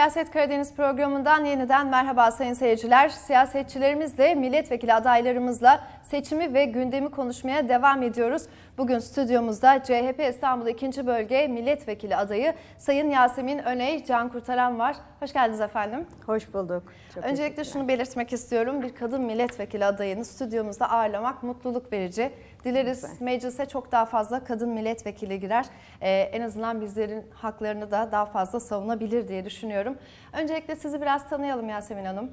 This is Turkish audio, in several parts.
Siyaset Karadeniz programından yeniden merhaba sayın seyirciler. Siyasetçilerimizle, milletvekili adaylarımızla seçimi ve gündemi konuşmaya devam ediyoruz. Bugün stüdyomuzda CHP İstanbul 2. Bölge Milletvekili adayı Sayın Yasemin Öney Can Kurtaran var. Hoş geldiniz efendim. Hoş bulduk. Çok Öncelikle şunu belirtmek istiyorum. Bir kadın milletvekili adayını stüdyomuzda ağırlamak mutluluk verici. Dileriz Lütfen. meclise çok daha fazla kadın milletvekili girer. Ee, en azından bizlerin haklarını da daha fazla savunabilir diye düşünüyorum. Öncelikle sizi biraz tanıyalım Yasemin Hanım.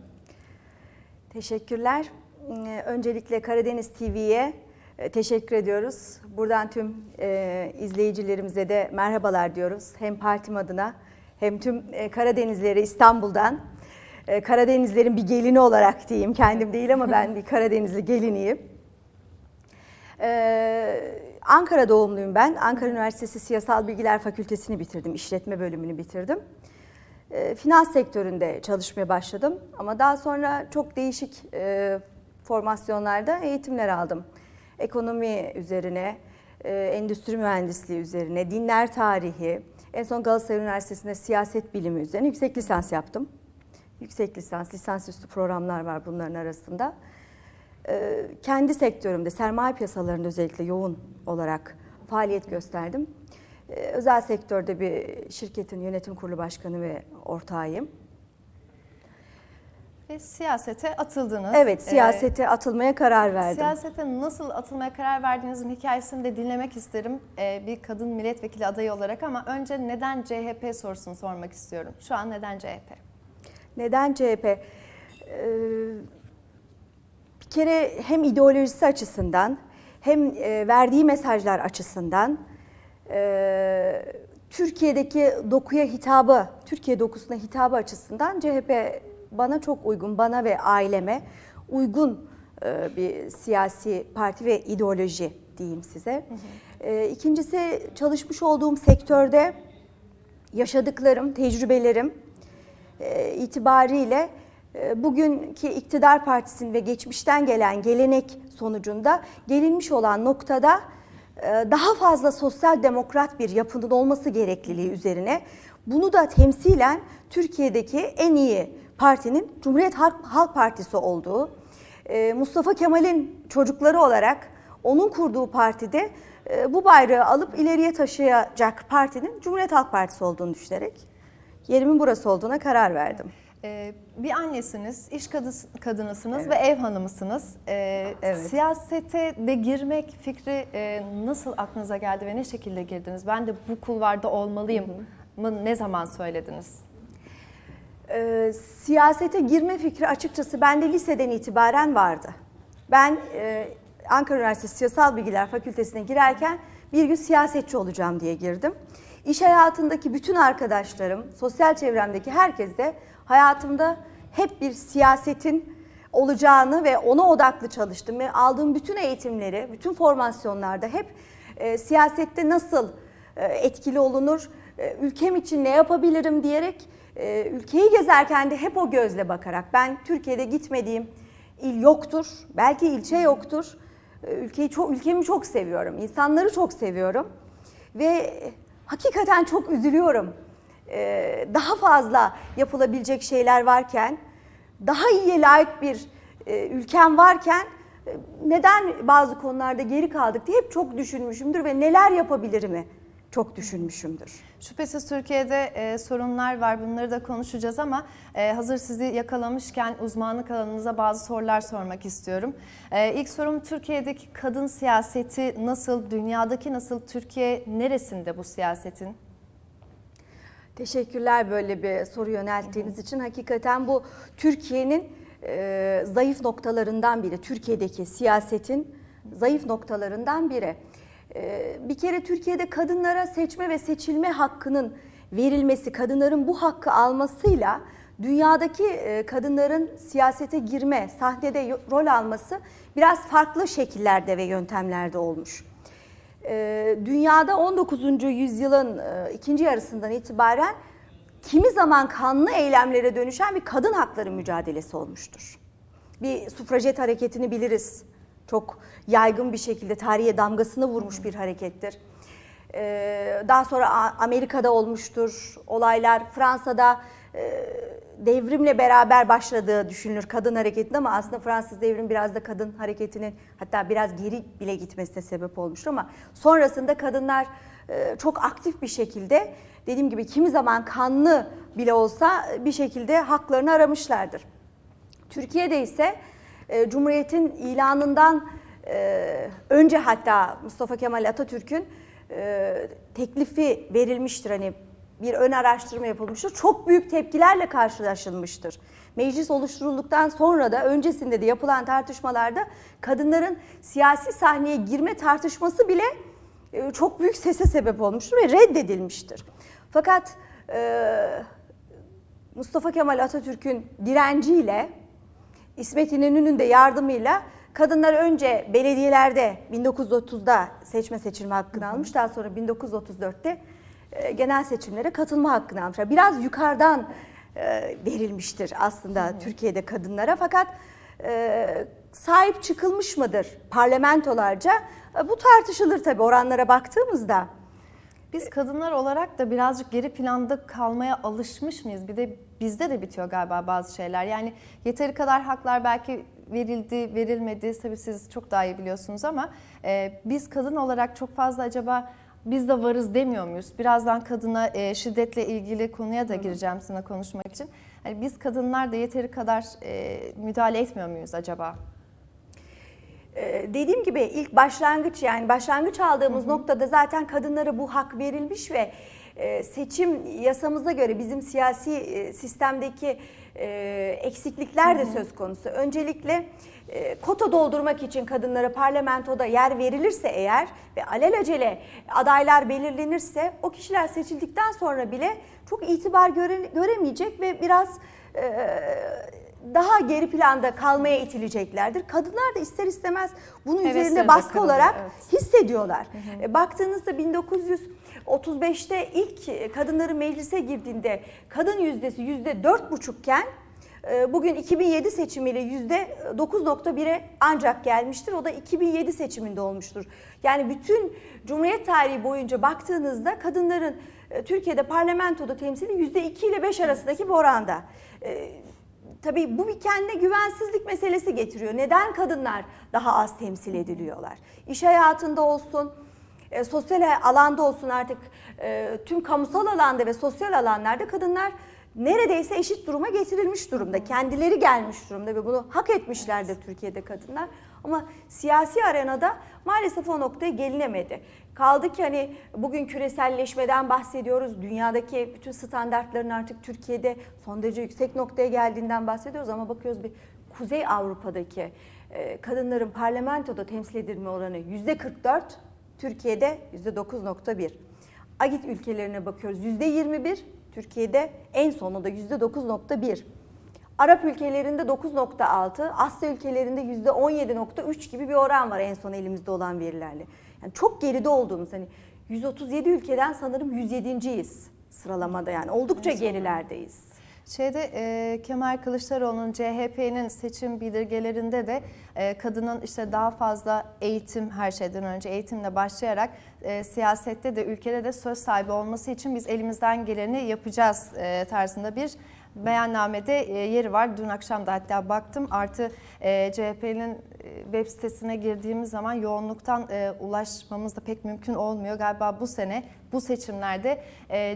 Teşekkürler. Ee, öncelikle Karadeniz TV'ye teşekkür ediyoruz. Buradan tüm e, izleyicilerimize de merhabalar diyoruz. Hem partim adına hem tüm e, Karadenizleri İstanbul'dan. E, Karadenizlerin bir gelini olarak diyeyim. Kendim değil ama ben bir Karadenizli geliniyim. Ee, Ankara doğumluyum ben. Ankara Üniversitesi Siyasal Bilgiler Fakültesini bitirdim. işletme bölümünü bitirdim. Ee, finans sektöründe çalışmaya başladım. Ama daha sonra çok değişik e, formasyonlarda eğitimler aldım. Ekonomi üzerine, e, endüstri mühendisliği üzerine, dinler tarihi, en son Galatasaray Üniversitesi'nde siyaset bilimi üzerine yüksek lisans yaptım. Yüksek lisans, lisansüstü programlar var bunların arasında. Ee, kendi sektörümde, sermaye piyasalarında özellikle yoğun olarak faaliyet gösterdim. Ee, özel sektörde bir şirketin yönetim kurulu başkanı ve ortağıyım. Ve siyasete atıldınız. Evet, ee, siyasete ee, atılmaya karar verdim. Siyasete nasıl atılmaya karar verdiğinizin hikayesini de dinlemek isterim ee, bir kadın milletvekili adayı olarak ama önce neden CHP sorusunu sormak istiyorum. Şu an neden CHP? Neden CHP? Ee, bir kere hem ideolojisi açısından hem e, verdiği mesajlar açısından e, Türkiye'deki dokuya hitabı, Türkiye dokusuna hitabı açısından CHP bana çok uygun, bana ve aileme uygun e, bir siyasi parti ve ideoloji diyeyim size. Hı hı. İkincisi çalışmış olduğum sektörde yaşadıklarım, tecrübelerim itibariyle ee, bugünkü iktidar partisinin ve geçmişten gelen gelenek sonucunda gelinmiş olan noktada e, daha fazla sosyal demokrat bir yapının olması gerekliliği üzerine bunu da temsilen Türkiye'deki en iyi partinin Cumhuriyet Halk Partisi olduğu, e, Mustafa Kemal'in çocukları olarak onun kurduğu partide e, bu bayrağı alıp ileriye taşıyacak partinin Cumhuriyet Halk Partisi olduğunu düşünerek yerimin burası olduğuna karar verdim. Ee, bir annesiniz, iş kadınısınız evet. ve ev hanımısınız. Ee, evet. Siyasete de girmek fikri e, nasıl aklınıza geldi ve ne şekilde girdiniz? Ben de bu kulvarda olmalıyım mı ne zaman söylediniz? Ee, siyasete girme fikri açıkçası bende liseden itibaren vardı. Ben e, Ankara Üniversitesi Siyasal Bilgiler Fakültesine girerken bir gün siyasetçi olacağım diye girdim. İş hayatındaki bütün arkadaşlarım, sosyal çevremdeki herkes de hayatımda hep bir siyasetin olacağını ve ona odaklı çalıştım. Ve aldığım bütün eğitimleri, bütün formasyonlarda hep e, siyasette nasıl e, etkili olunur, e, ülkem için ne yapabilirim diyerek e, ülkeyi gezerken de hep o gözle bakarak ben Türkiye'de gitmediğim il yoktur, belki ilçe yoktur. E, ülkeyi çok ülkemi çok seviyorum, insanları çok seviyorum ve hakikaten çok üzülüyorum e, daha fazla yapılabilecek şeyler varken, daha iyiye layık bir e, ülkem varken e, neden bazı konularda geri kaldık diye hep çok düşünmüşümdür ve neler yapabilirimi çok düşünmüşümdür. Şüphesiz Türkiye'de e, sorunlar var bunları da konuşacağız ama e, hazır sizi yakalamışken uzmanlık alanınıza bazı sorular sormak istiyorum. E, ilk sorum Türkiye'deki kadın siyaseti nasıl, dünyadaki nasıl, Türkiye neresinde bu siyasetin? Teşekkürler böyle bir soru yönelttiğiniz için. Hakikaten bu Türkiye'nin e, zayıf noktalarından biri. Türkiye'deki siyasetin zayıf noktalarından biri. E, bir kere Türkiye'de kadınlara seçme ve seçilme hakkının verilmesi, kadınların bu hakkı almasıyla dünyadaki e, kadınların siyasete girme, sahnede rol alması biraz farklı şekillerde ve yöntemlerde olmuş. Ee, dünyada 19. yüzyılın e, ikinci yarısından itibaren kimi zaman kanlı eylemlere dönüşen bir kadın hakları mücadelesi olmuştur. Bir sufrajet hareketini biliriz. Çok yaygın bir şekilde tarihe damgasını vurmuş bir harekettir. Ee, daha sonra Amerika'da olmuştur olaylar, Fransa'da e, devrimle beraber başladığı düşünülür kadın hareketinin ama aslında Fransız devrim biraz da kadın hareketinin hatta biraz geri bile gitmesine sebep olmuştur ama sonrasında kadınlar e, çok aktif bir şekilde dediğim gibi kimi zaman kanlı bile olsa bir şekilde haklarını aramışlardır. Türkiye'de ise e, Cumhuriyet'in ilanından e, önce hatta Mustafa Kemal Atatürk'ün e, teklifi verilmiştir. Hani bir ön araştırma yapılmıştır. Çok büyük tepkilerle karşılaşılmıştır. Meclis oluşturulduktan sonra da öncesinde de yapılan tartışmalarda kadınların siyasi sahneye girme tartışması bile çok büyük sese sebep olmuştur ve reddedilmiştir. Fakat Mustafa Kemal Atatürk'ün direnciyle İsmet İnönü'nün de yardımıyla kadınlar önce belediyelerde 1930'da seçme seçilme hakkını almış. Daha sonra 1934'te e, genel seçimlere katılma hakkını almışlar. Biraz yukarıdan e, verilmiştir aslında Türkiye'de kadınlara fakat e, sahip çıkılmış mıdır parlamentolarca? Bu tartışılır tabii oranlara baktığımızda. Biz kadınlar olarak da birazcık geri planda kalmaya alışmış mıyız? Bir de bizde de bitiyor galiba bazı şeyler. Yani yeteri kadar haklar belki verildi, verilmedi. Tabii siz çok daha iyi biliyorsunuz ama e, biz kadın olarak çok fazla acaba biz de varız demiyor muyuz? Birazdan kadına e, şiddetle ilgili konuya da gireceğim sizinle konuşmak için. Yani biz kadınlar da yeteri kadar e, müdahale etmiyor muyuz acaba? Ee, dediğim gibi ilk başlangıç yani başlangıç aldığımız noktada zaten kadınlara bu hak verilmiş ve e, seçim yasamıza göre bizim siyasi e, sistemdeki e, eksiklikler de söz konusu. Öncelikle kota doldurmak için kadınlara parlamentoda yer verilirse eğer ve alelacele adaylar belirlenirse o kişiler seçildikten sonra bile çok itibar göre, göremeyecek ve biraz daha geri planda kalmaya itileceklerdir. Kadınlar da ister istemez bunun Hevesleri üzerinde de baskı kırılıyor, olarak evet. hissediyorlar. E, Baktığınızda 1935'te ilk kadınların meclise girdiğinde kadın yüzdesi yüzde dört buçukken e, bugün 2007 seçimiyle yüzde 9.1'e ancak gelmiştir. O da 2007 seçiminde olmuştur. Yani bütün Cumhuriyet tarihi boyunca baktığınızda kadınların e, Türkiye'de parlamentoda temsili yüzde 2 ile 5 arasındaki bir oranda. Tabii bu bir kendine güvensizlik meselesi getiriyor. Neden kadınlar daha az temsil ediliyorlar? İş hayatında olsun, e, sosyal alanda olsun artık e, tüm kamusal alanda ve sosyal alanlarda kadınlar neredeyse eşit duruma getirilmiş durumda. Kendileri gelmiş durumda ve bunu hak etmişlerdir Türkiye'de kadınlar. Ama siyasi arenada maalesef o noktaya gelinemedi. Kaldı ki hani bugün küreselleşmeden bahsediyoruz. Dünyadaki bütün standartların artık Türkiye'de son derece yüksek noktaya geldiğinden bahsediyoruz ama bakıyoruz bir Kuzey Avrupa'daki e, kadınların parlamentoda temsil edilme oranı yüzde 44, Türkiye'de yüzde 9.1. Agit ülkelerine bakıyoruz yüzde 21, Türkiye'de en sonunda yüzde 9.1. Arap ülkelerinde 9.6, Asya ülkelerinde %17.3 gibi bir oran var en son elimizde olan verilerle. Yani çok geride olduğumuz hani 137 ülkeden sanırım 107.yiz sıralamada yani oldukça gerilerdeyiz. Şeyde e, Kemal Kılıçdaroğlu'nun CHP'nin seçim bildirgelerinde de e, kadının işte daha fazla eğitim her şeyden önce eğitimle başlayarak e, siyasette de ülkede de söz sahibi olması için biz elimizden geleni yapacağız e, tarzında bir beyannamede e, yeri var. Dün akşam da hatta baktım artı e, CHP'nin e, web sitesine girdiğimiz zaman yoğunluktan ulaşmamız da pek mümkün olmuyor. Galiba bu sene bu seçimlerde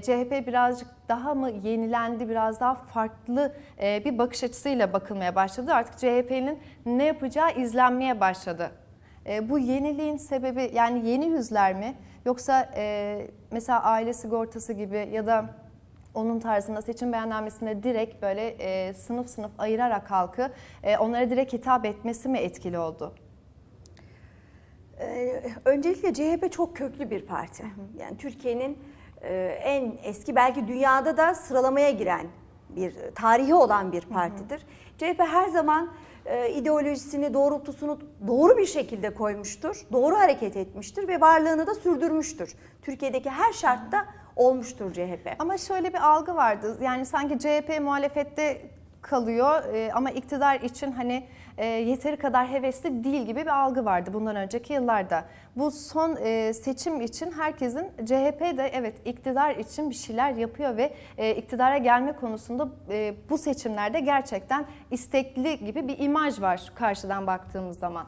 CHP birazcık daha mı yenilendi, biraz daha farklı bir bakış açısıyla bakılmaya başladı. Artık CHP'nin ne yapacağı izlenmeye başladı. Bu yeniliğin sebebi yani yeni yüzler mi? Yoksa mesela aile sigortası gibi ya da onun tarzında seçim beyannamesinde direkt böyle e, sınıf sınıf ayırarak halkı e, onlara direkt hitap etmesi mi etkili oldu? Ee, öncelikle CHP çok köklü bir parti. Yani Türkiye'nin e, en eski belki dünyada da sıralamaya giren bir tarihi olan bir partidir. CHP her zaman e, ideolojisini, doğrultusunu doğru bir şekilde koymuştur, doğru hareket etmiştir ve varlığını da sürdürmüştür. Türkiye'deki her şartta olmuştur CHP. Ama şöyle bir algı vardı. Yani sanki CHP muhalefette kalıyor e, ama iktidar için hani e, yeteri kadar hevesli değil gibi bir algı vardı bundan önceki yıllarda. Bu son e, seçim için herkesin CHP de evet iktidar için bir şeyler yapıyor ve e, iktidara gelme konusunda e, bu seçimlerde gerçekten istekli gibi bir imaj var karşıdan baktığımız zaman.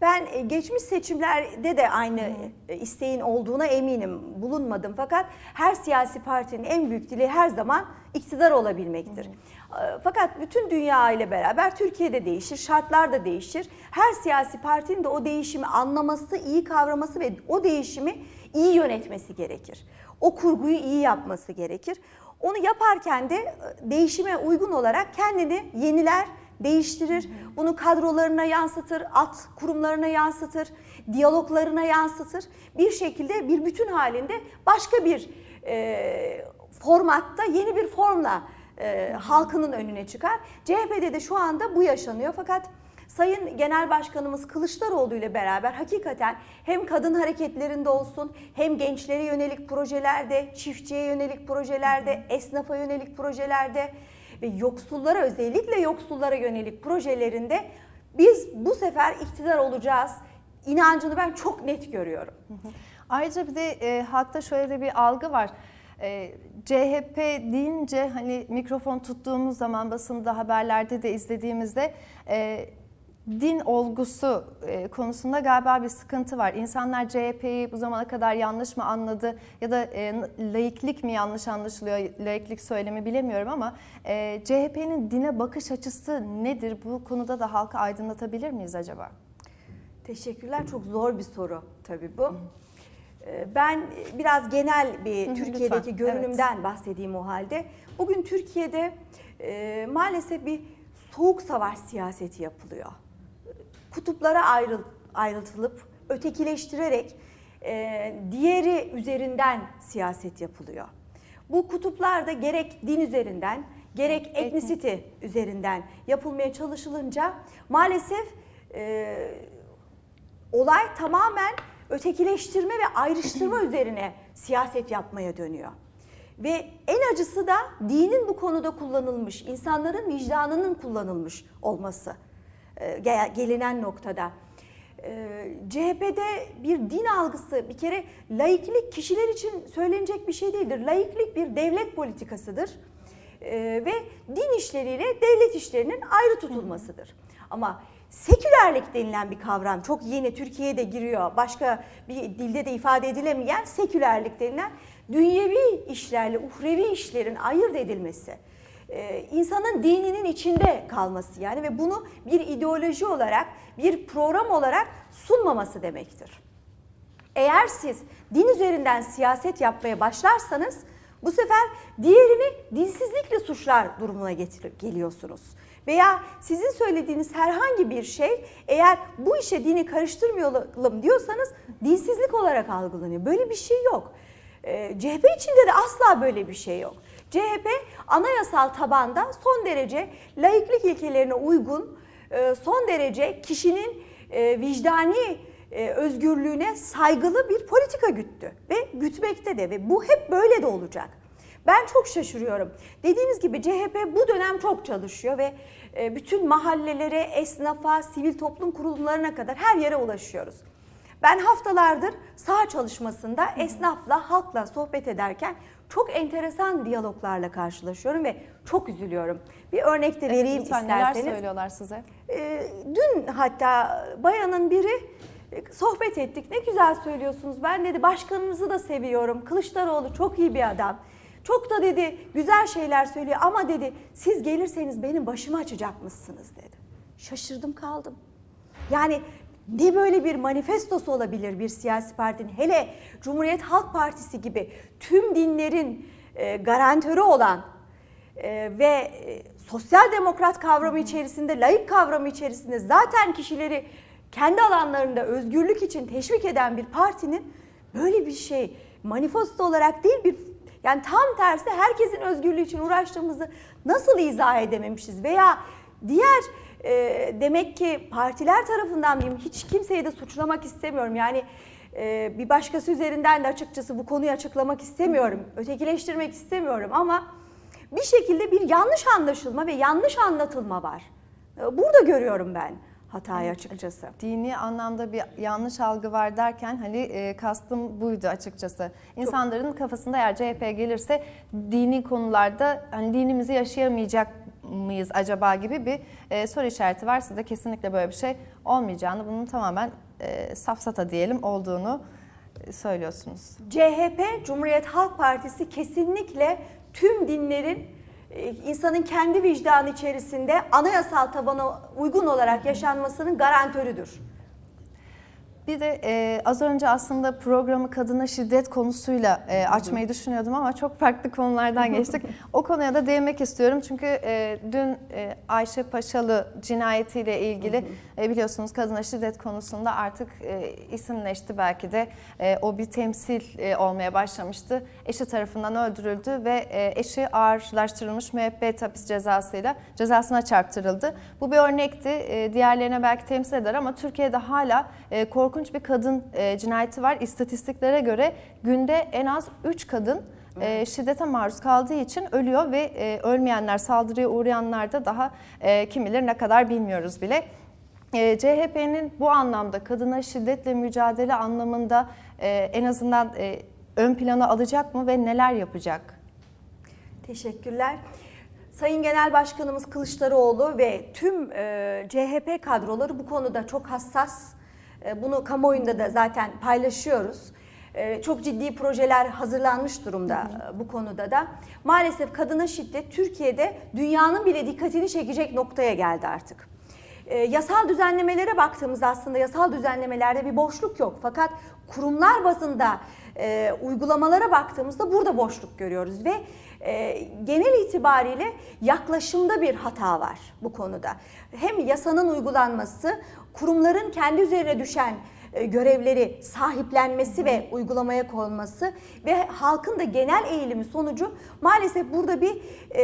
Ben e, geçmiş seçimlerde de aynı e, isteğin olduğuna eminim. Bulunmadım fakat her siyasi partinin en büyük dileği her zaman iktidar olabilmektir. E, Fakat bütün dünya ile beraber Türkiye'de değişir, şartlar da değişir. Her siyasi partinin de o değişimi anlaması, iyi kavraması ve o değişimi iyi yönetmesi gerekir. O kurguyu iyi yapması gerekir. Onu yaparken de değişime uygun olarak kendini yeniler, değiştirir. Bunu kadrolarına yansıtır, alt kurumlarına yansıtır, diyaloglarına yansıtır. Bir şekilde bir bütün halinde başka bir e, formatta yeni bir formla e, halkının önüne çıkar. CHP'de de şu anda bu yaşanıyor fakat Sayın Genel Başkanımız Kılıçdaroğlu ile beraber hakikaten hem kadın hareketlerinde olsun hem gençlere yönelik projelerde, çiftçiye yönelik projelerde, esnafa yönelik projelerde ve yoksullara özellikle yoksullara yönelik projelerinde biz bu sefer iktidar olacağız inancını ben çok net görüyorum. Ayrıca bir de e, halkta şöyle de bir algı var. E, CHP deyince hani mikrofon tuttuğumuz zaman basında haberlerde de izlediğimizde e, din olgusu e, konusunda galiba bir sıkıntı var. İnsanlar CHP'yi bu zamana kadar yanlış mı anladı ya da e, laiklik mi yanlış anlaşılıyor, laiklik söylemi bilemiyorum ama e, CHP'nin dine bakış açısı nedir? Bu konuda da halka aydınlatabilir miyiz acaba? Teşekkürler. Çok zor bir soru tabii bu. Ee, Ben biraz genel bir Türkiye'deki lütfen. görünümden bahsedeyim o halde. Bugün Türkiye'de e, maalesef bir soğuk savaş siyaseti yapılıyor. Kutuplara ayrıl, ayrıltılıp ötekileştirerek e, diğeri üzerinden siyaset yapılıyor. Bu kutuplar da gerek din üzerinden gerek Etnik. etnisite üzerinden yapılmaya çalışılınca maalesef e, olay tamamen ötekileştirme ve ayrıştırma üzerine siyaset yapmaya dönüyor. Ve en acısı da dinin bu konuda kullanılmış, insanların vicdanının kullanılmış olması gelinen noktada. E, CHP'de bir din algısı bir kere laiklik kişiler için söylenecek bir şey değildir. Laiklik bir devlet politikasıdır. E, ve din işleriyle devlet işlerinin ayrı tutulmasıdır. Ama sekülerlik denilen bir kavram çok yeni Türkiye'de giriyor. Başka bir dilde de ifade edilemeyen sekülerlik denilen dünyevi işlerle uhrevi işlerin ayırt edilmesi. Ee, insanın dininin içinde kalması yani ve bunu bir ideoloji olarak, bir program olarak sunmaması demektir. Eğer siz din üzerinden siyaset yapmaya başlarsanız bu sefer diğerini dinsizlikle suçlar durumuna getirip geliyorsunuz. Veya sizin söylediğiniz herhangi bir şey eğer bu işe dini karıştırmayalım diyorsanız dinsizlik olarak algılanıyor. Böyle bir şey yok. Ee, CHP içinde de asla böyle bir şey yok. CHP anayasal tabanda son derece laiklik ilkelerine uygun, e, son derece kişinin e, vicdani e, özgürlüğüne saygılı bir politika güttü ve gütmekte de ve bu hep böyle de olacak. Ben çok şaşırıyorum. Dediğiniz gibi CHP bu dönem çok çalışıyor ve bütün mahallelere, esnafa, sivil toplum kurulumlarına kadar her yere ulaşıyoruz. Ben haftalardır sağ çalışmasında esnafla, halkla sohbet ederken çok enteresan diyaloglarla karşılaşıyorum ve çok üzülüyorum. Bir örnek de vereyim neler isterseniz. söylüyorlar size? Ee, dün hatta bayanın biri e, sohbet ettik. Ne güzel söylüyorsunuz. Ben dedi başkanınızı da seviyorum. Kılıçdaroğlu çok iyi bir adam. Çok da dedi güzel şeyler söylüyor ama dedi siz gelirseniz benim başımı açacakmışsınız dedi. Şaşırdım kaldım. Yani ne böyle bir manifestosu olabilir bir siyasi partinin? Hele Cumhuriyet Halk Partisi gibi tüm dinlerin e, garantörü olan ee, ve e, sosyal demokrat kavramı içerisinde, laik kavramı içerisinde zaten kişileri kendi alanlarında özgürlük için teşvik eden bir partinin böyle bir şey manifesto olarak değil bir yani tam tersi herkesin özgürlüğü için uğraştığımızı nasıl izah edememişiz? Veya diğer e, demek ki partiler tarafından diyeyim hiç kimseyi de suçlamak istemiyorum yani e, bir başkası üzerinden de açıkçası bu konuyu açıklamak istemiyorum ötekileştirmek istemiyorum ama bir şekilde bir yanlış anlaşılma ve yanlış anlatılma var. E, Burada görüyorum ben hatayı açıkçası. Dini anlamda bir yanlış algı var derken hani e, kastım buydu açıkçası. İnsanların kafasında eğer CHP gelirse dini konularda hani dinimizi yaşayamayacak mıyız acaba gibi bir e, soru işareti var. Siz de kesinlikle böyle bir şey olmayacağını, bunun tamamen e, safsata diyelim olduğunu e, söylüyorsunuz. CHP, Cumhuriyet Halk Partisi kesinlikle tüm dinlerin e, insanın kendi vicdanı içerisinde anayasal tabana uygun olarak yaşanmasının garantörüdür. Bir de e, az önce aslında programı kadına şiddet konusuyla e, açmayı düşünüyordum ama çok farklı konulardan geçtik. o konuya da değinmek istiyorum çünkü e, dün e, Ayşe Paşalı cinayetiyle ilgili e, biliyorsunuz kadına şiddet konusunda artık e, isimleşti belki de e, o bir temsil e, olmaya başlamıştı. Eşi tarafından öldürüldü ve e, eşi ağırlaştırılmış müebbet hapis cezasıyla cezasına çarptırıldı. Bu bir örnekti. E, diğerlerine belki temsil eder ama Türkiye'de hala e, korkunç bir kadın e, cinayeti var. İstatistiklere göre günde en az 3 kadın e, şiddete maruz kaldığı için ölüyor ve e, ölmeyenler, saldırıya uğrayanlar da daha e, kim bilir ne kadar bilmiyoruz bile. E, CHP'nin bu anlamda kadına şiddetle mücadele anlamında e, en azından e, ön plana alacak mı ve neler yapacak? Teşekkürler. Sayın Genel Başkanımız Kılıçdaroğlu ve tüm e, CHP kadroları bu konuda çok hassas. E, bunu kamuoyunda da zaten paylaşıyoruz. E, çok ciddi projeler hazırlanmış durumda e, bu konuda da. Maalesef kadına şiddet Türkiye'de dünyanın bile dikkatini çekecek noktaya geldi artık. E, yasal düzenlemelere baktığımızda aslında yasal düzenlemelerde bir boşluk yok. Fakat kurumlar bazında e, uygulamalara baktığımızda burada boşluk görüyoruz ve e, genel itibariyle yaklaşımda bir hata var bu konuda. Hem yasanın uygulanması, kurumların kendi üzerine düşen e, görevleri sahiplenmesi ve uygulamaya konması ve halkın da genel eğilimi sonucu maalesef burada bir e,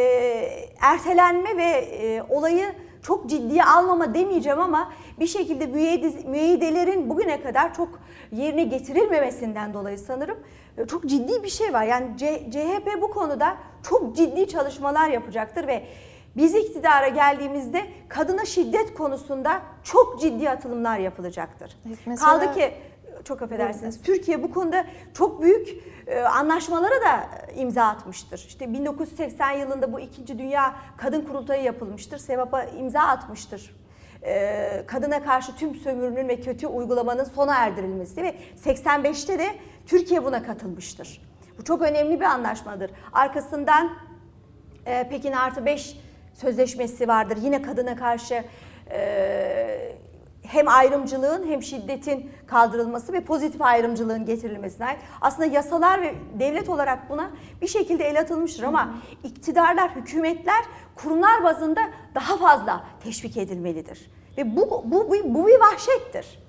ertelenme ve e, olayı çok ciddiye almama demeyeceğim ama bir şekilde müeyyide- müeyyidelerin bugüne kadar çok yerine getirilmemesinden dolayı sanırım e, çok ciddi bir şey var. Yani CHP bu konuda çok ciddi çalışmalar yapacaktır ve biz iktidara geldiğimizde kadına şiddet konusunda çok ciddi atılımlar yapılacaktır. Mesela- Kaldı ki çok affedersiniz. Türkiye bu konuda çok büyük e, anlaşmalara da imza atmıştır. İşte 1980 yılında bu ikinci Dünya Kadın Kurultayı yapılmıştır. Sevap'a imza atmıştır. E, kadına karşı tüm sömürünün ve kötü uygulamanın sona erdirilmesi ve 85'te de Türkiye buna katılmıştır. Bu çok önemli bir anlaşmadır. Arkasından e, Pekin Artı 5 sözleşmesi vardır. Yine kadına karşı e, hem ayrımcılığın hem şiddetin kaldırılması ve pozitif ayrımcılığın getirilmesine ait. Aslında yasalar ve devlet olarak buna bir şekilde el atılmıştır ama iktidarlar, hükümetler kurumlar bazında daha fazla teşvik edilmelidir. Ve bu bu bu, bu bir vahşettir.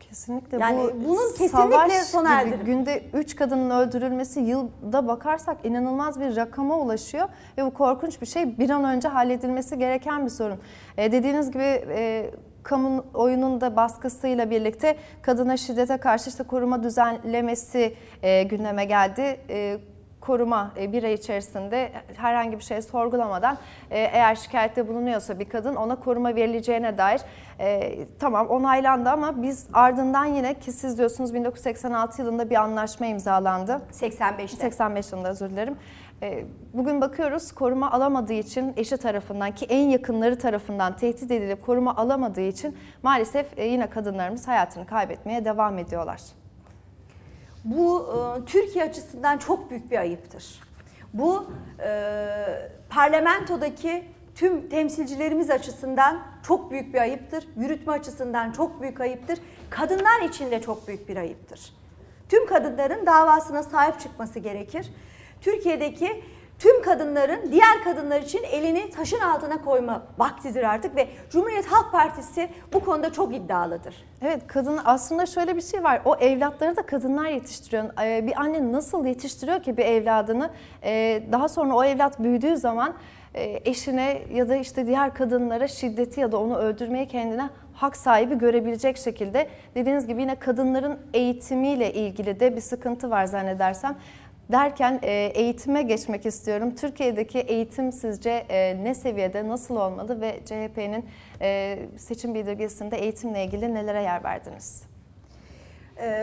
Kesinlikle Yani bu bunun kesinlikle sona erdirir. günde 3 kadının öldürülmesi yılda bakarsak inanılmaz bir rakama ulaşıyor ve bu korkunç bir şey bir an önce halledilmesi gereken bir sorun. E, dediğiniz gibi e, kamuoyunun da baskısıyla birlikte kadına şiddete karşı işte koruma düzenlemesi e, gündeme geldi. E, koruma e, bir ay içerisinde herhangi bir şey sorgulamadan e, eğer şikayette bulunuyorsa bir kadın ona koruma verileceğine dair e, tamam onaylandı ama biz ardından yine ki siz diyorsunuz 1986 yılında bir anlaşma imzalandı. 85'te. 85 yılında özür dilerim. E, Bugün bakıyoruz koruma alamadığı için eşi tarafından ki en yakınları tarafından tehdit edilip koruma alamadığı için maalesef e, yine kadınlarımız hayatını kaybetmeye devam ediyorlar. Bu e, Türkiye açısından çok büyük bir ayıptır. Bu e, parlamentodaki tüm temsilcilerimiz açısından çok büyük bir ayıptır. Yürütme açısından çok büyük ayıptır. Kadınlar için de çok büyük bir ayıptır. Tüm kadınların davasına sahip çıkması gerekir. Türkiye'deki tüm kadınların diğer kadınlar için elini taşın altına koyma vaktidir artık ve Cumhuriyet Halk Partisi bu konuda çok iddialıdır. Evet kadın aslında şöyle bir şey var. O evlatları da kadınlar yetiştiriyor. Ee, Bir anne nasıl yetiştiriyor ki bir evladını? Ee, Daha sonra o evlat büyüdüğü zaman e, eşine ya da işte diğer kadınlara şiddeti ya da onu öldürmeyi kendine hak sahibi görebilecek şekilde dediğiniz gibi yine kadınların eğitimiyle ilgili de bir sıkıntı var zannedersem. Derken e, eğitime geçmek istiyorum. Türkiye'deki eğitim sizce e, ne seviyede, nasıl olmalı ve CHP'nin e, seçim bildirgesinde eğitimle ilgili nelere yer verdiniz?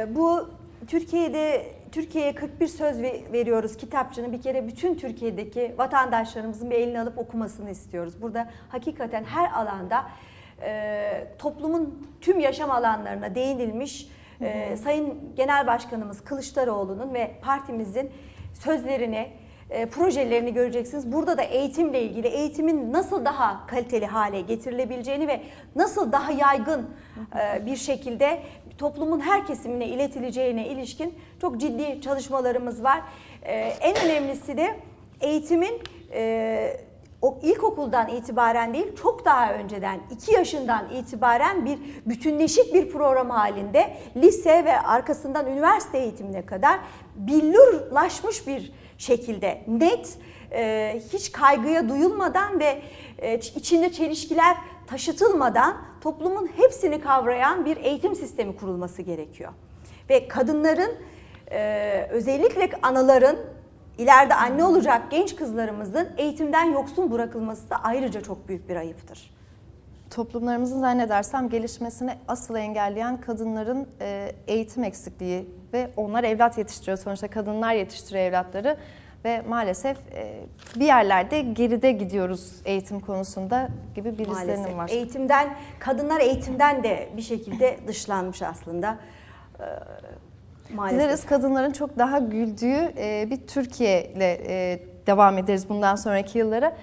Bu Türkiye'de Türkiye'ye 41 söz ve- veriyoruz kitapçığını bir kere bütün Türkiye'deki vatandaşlarımızın bir elini alıp okumasını istiyoruz. Burada hakikaten her alanda e, toplumun tüm yaşam alanlarına değinilmiş e, Sayın Genel Başkanımız Kılıçdaroğlu'nun ve partimizin sözlerini, e, projelerini göreceksiniz. Burada da eğitimle ilgili eğitimin nasıl daha kaliteli hale getirilebileceğini ve nasıl daha yaygın e, bir şekilde toplumun her kesimine iletileceğine ilişkin çok ciddi çalışmalarımız var. E, en önemlisi de eğitimin e, o ilkokuldan itibaren değil çok daha önceden 2 yaşından itibaren bir bütünleşik bir program halinde lise ve arkasından üniversite eğitimine kadar billurlaşmış bir şekilde net e, hiç kaygıya duyulmadan ve e, içinde çelişkiler taşıtılmadan toplumun hepsini kavrayan bir eğitim sistemi kurulması gerekiyor. Ve kadınların e, özellikle anaların ileride anne olacak genç kızlarımızın eğitimden yoksun bırakılması da ayrıca çok büyük bir ayıptır. Toplumlarımızın zannedersem gelişmesini asıl engelleyen kadınların e, eğitim eksikliği ve onlar evlat yetiştiriyor. Sonuçta kadınlar yetiştiriyor evlatları ve maalesef e, bir yerlerde geride gidiyoruz eğitim konusunda gibi bir izlenim Maalesef. var. Eğitimden, kadınlar eğitimden de bir şekilde dışlanmış aslında. Maalesef. Dileriz kadınların çok daha güldüğü e, bir Türkiye ile e, devam ederiz bundan sonraki yıllara.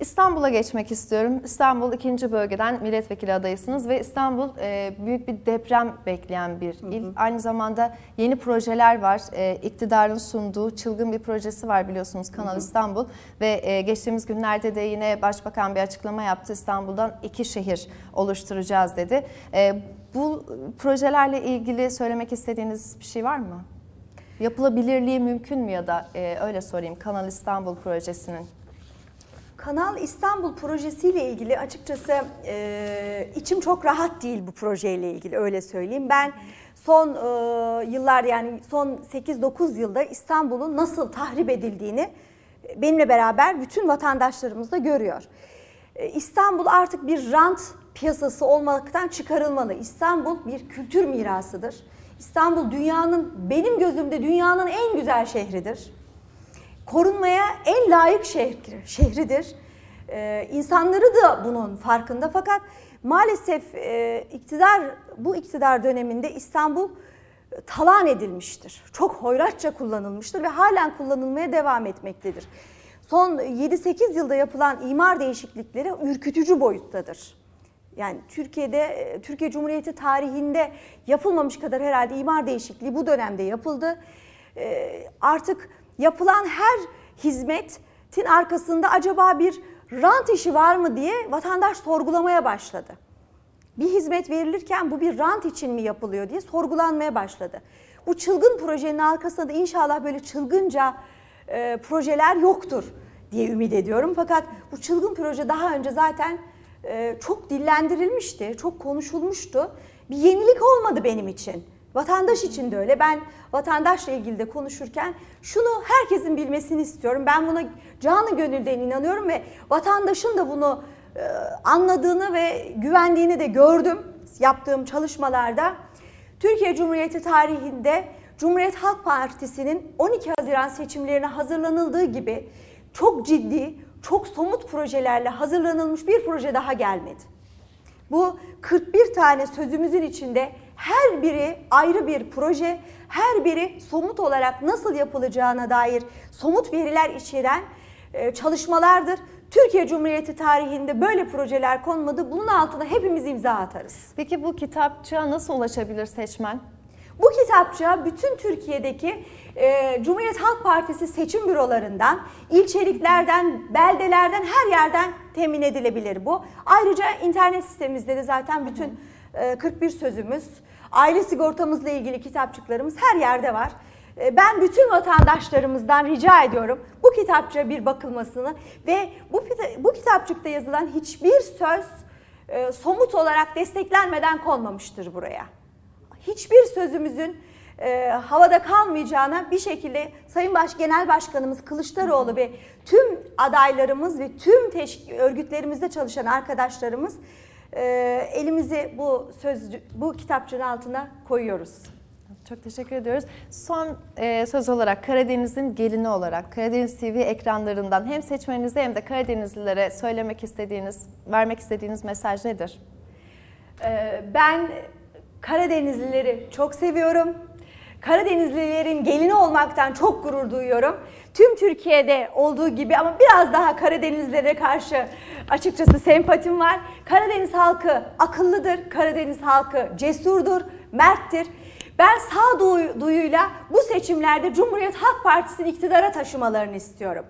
İstanbul'a geçmek istiyorum. İstanbul ikinci bölgeden milletvekili adayısınız ve İstanbul e, büyük bir deprem bekleyen bir il. Aynı zamanda yeni projeler var. E, iktidarın sunduğu çılgın bir projesi var biliyorsunuz Kanal İstanbul ve e, geçtiğimiz günlerde de yine Başbakan bir açıklama yaptı. İstanbul'dan iki şehir oluşturacağız dedi. E, bu projelerle ilgili söylemek istediğiniz bir şey var mı? Yapılabilirliği mümkün mü ya da e, öyle sorayım Kanal İstanbul projesinin? Kanal İstanbul projesiyle ilgili açıkçası e, içim çok rahat değil bu projeyle ilgili öyle söyleyeyim. Ben son e, yıllar yani son 8-9 yılda İstanbul'un nasıl tahrip edildiğini e, benimle beraber bütün vatandaşlarımız da görüyor. E, İstanbul artık bir rant piyasası olmaktan çıkarılmalı. İstanbul bir kültür mirasıdır. İstanbul dünyanın benim gözümde dünyanın en güzel şehridir korunmaya en layık şehri, şehridir. Ee, insanları da bunun farkında fakat maalesef e, iktidar bu iktidar döneminde İstanbul e, talan edilmiştir. Çok hoyratça kullanılmıştır ve halen kullanılmaya devam etmektedir. Son 7-8 yılda yapılan imar değişiklikleri ürkütücü boyuttadır. Yani Türkiye'de, e, Türkiye Cumhuriyeti tarihinde yapılmamış kadar herhalde imar değişikliği bu dönemde yapıldı. Ee, Artık yapılan her hizmetin arkasında acaba bir rant işi var mı diye vatandaş sorgulamaya başladı. Bir hizmet verilirken bu bir rant için mi yapılıyor diye sorgulanmaya başladı. Bu çılgın projenin arkasında da inşallah böyle çılgınca e, projeler yoktur diye ümit ediyorum. Fakat bu çılgın proje daha önce zaten e, çok dillendirilmişti, çok konuşulmuştu. Bir yenilik olmadı benim için. Vatandaş için de öyle. Ben vatandaşla ilgili de konuşurken şunu herkesin bilmesini istiyorum. Ben buna canı gönülden inanıyorum ve vatandaşın da bunu e, anladığını ve güvendiğini de gördüm yaptığım çalışmalarda. Türkiye Cumhuriyeti tarihinde Cumhuriyet Halk Partisi'nin 12 Haziran seçimlerine hazırlanıldığı gibi çok ciddi, çok somut projelerle hazırlanılmış bir proje daha gelmedi. Bu 41 tane sözümüzün içinde her biri ayrı bir proje, her biri somut olarak nasıl yapılacağına dair somut veriler içeren e, çalışmalardır. Türkiye Cumhuriyeti tarihinde böyle projeler konmadı. Bunun altına hepimiz imza atarız. Peki bu kitapçığa nasıl ulaşabilir seçmen? Bu kitapçığa bütün Türkiye'deki e, Cumhuriyet Halk Partisi seçim bürolarından, ilçeliklerden, beldelerden her yerden temin edilebilir bu. Ayrıca internet sitemizde de zaten bütün e, 41 sözümüz, aile sigortamızla ilgili kitapçıklarımız her yerde var. E, Ben bütün vatandaşlarımızdan rica ediyorum bu kitapçığa bir bakılmasını ve bu, bu kitapçıkta yazılan hiçbir söz e, somut olarak desteklenmeden konmamıştır buraya hiçbir sözümüzün e, havada kalmayacağına bir şekilde Sayın Baş Genel Başkanımız Kılıçdaroğlu ve tüm adaylarımız ve tüm örgütlerimizde çalışan arkadaşlarımız e, elimizi bu söz bu kitapçığın altına koyuyoruz. Çok teşekkür ediyoruz. Son e, söz olarak Karadeniz'in gelini olarak Karadeniz TV ekranlarından hem seçmeninize hem de Karadenizlilere söylemek istediğiniz, vermek istediğiniz mesaj nedir? Ee, Ben Karadenizlileri çok seviyorum. Karadenizlilerin gelini olmaktan çok gurur duyuyorum. Tüm Türkiye'de olduğu gibi ama biraz daha Karadenizlilere karşı açıkçası sempatim var. Karadeniz halkı akıllıdır, Karadeniz halkı cesurdur, merttir. Ben sağduyuyla bu seçimlerde Cumhuriyet Halk Partisi'ni iktidara taşımalarını istiyorum.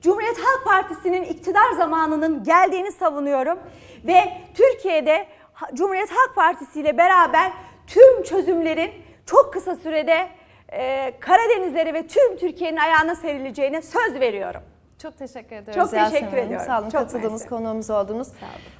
Cumhuriyet Halk Partisi'nin iktidar zamanının geldiğini savunuyorum ve Türkiye'de Cumhuriyet Halk Partisi ile beraber tüm çözümlerin çok kısa sürede e, Karadenizlere ve tüm Türkiye'nin ayağına serileceğine söz veriyorum. Çok teşekkür ediyoruz Çok teşekkür Hanım. ediyorum. Sağ olun Çok katıldığınız mersi. konuğumuz oldunuz. olun.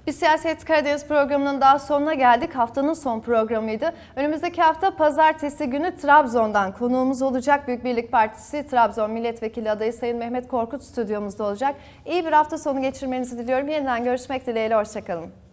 Bir Siyaset Karadeniz programının daha sonuna geldik. Haftanın son programıydı. Önümüzdeki hafta pazartesi günü Trabzon'dan konuğumuz olacak. Büyük Birlik Partisi Trabzon Milletvekili adayı Sayın Mehmet Korkut stüdyomuzda olacak. İyi bir hafta sonu geçirmenizi diliyorum. Yeniden görüşmek dileğiyle. Hoşçakalın.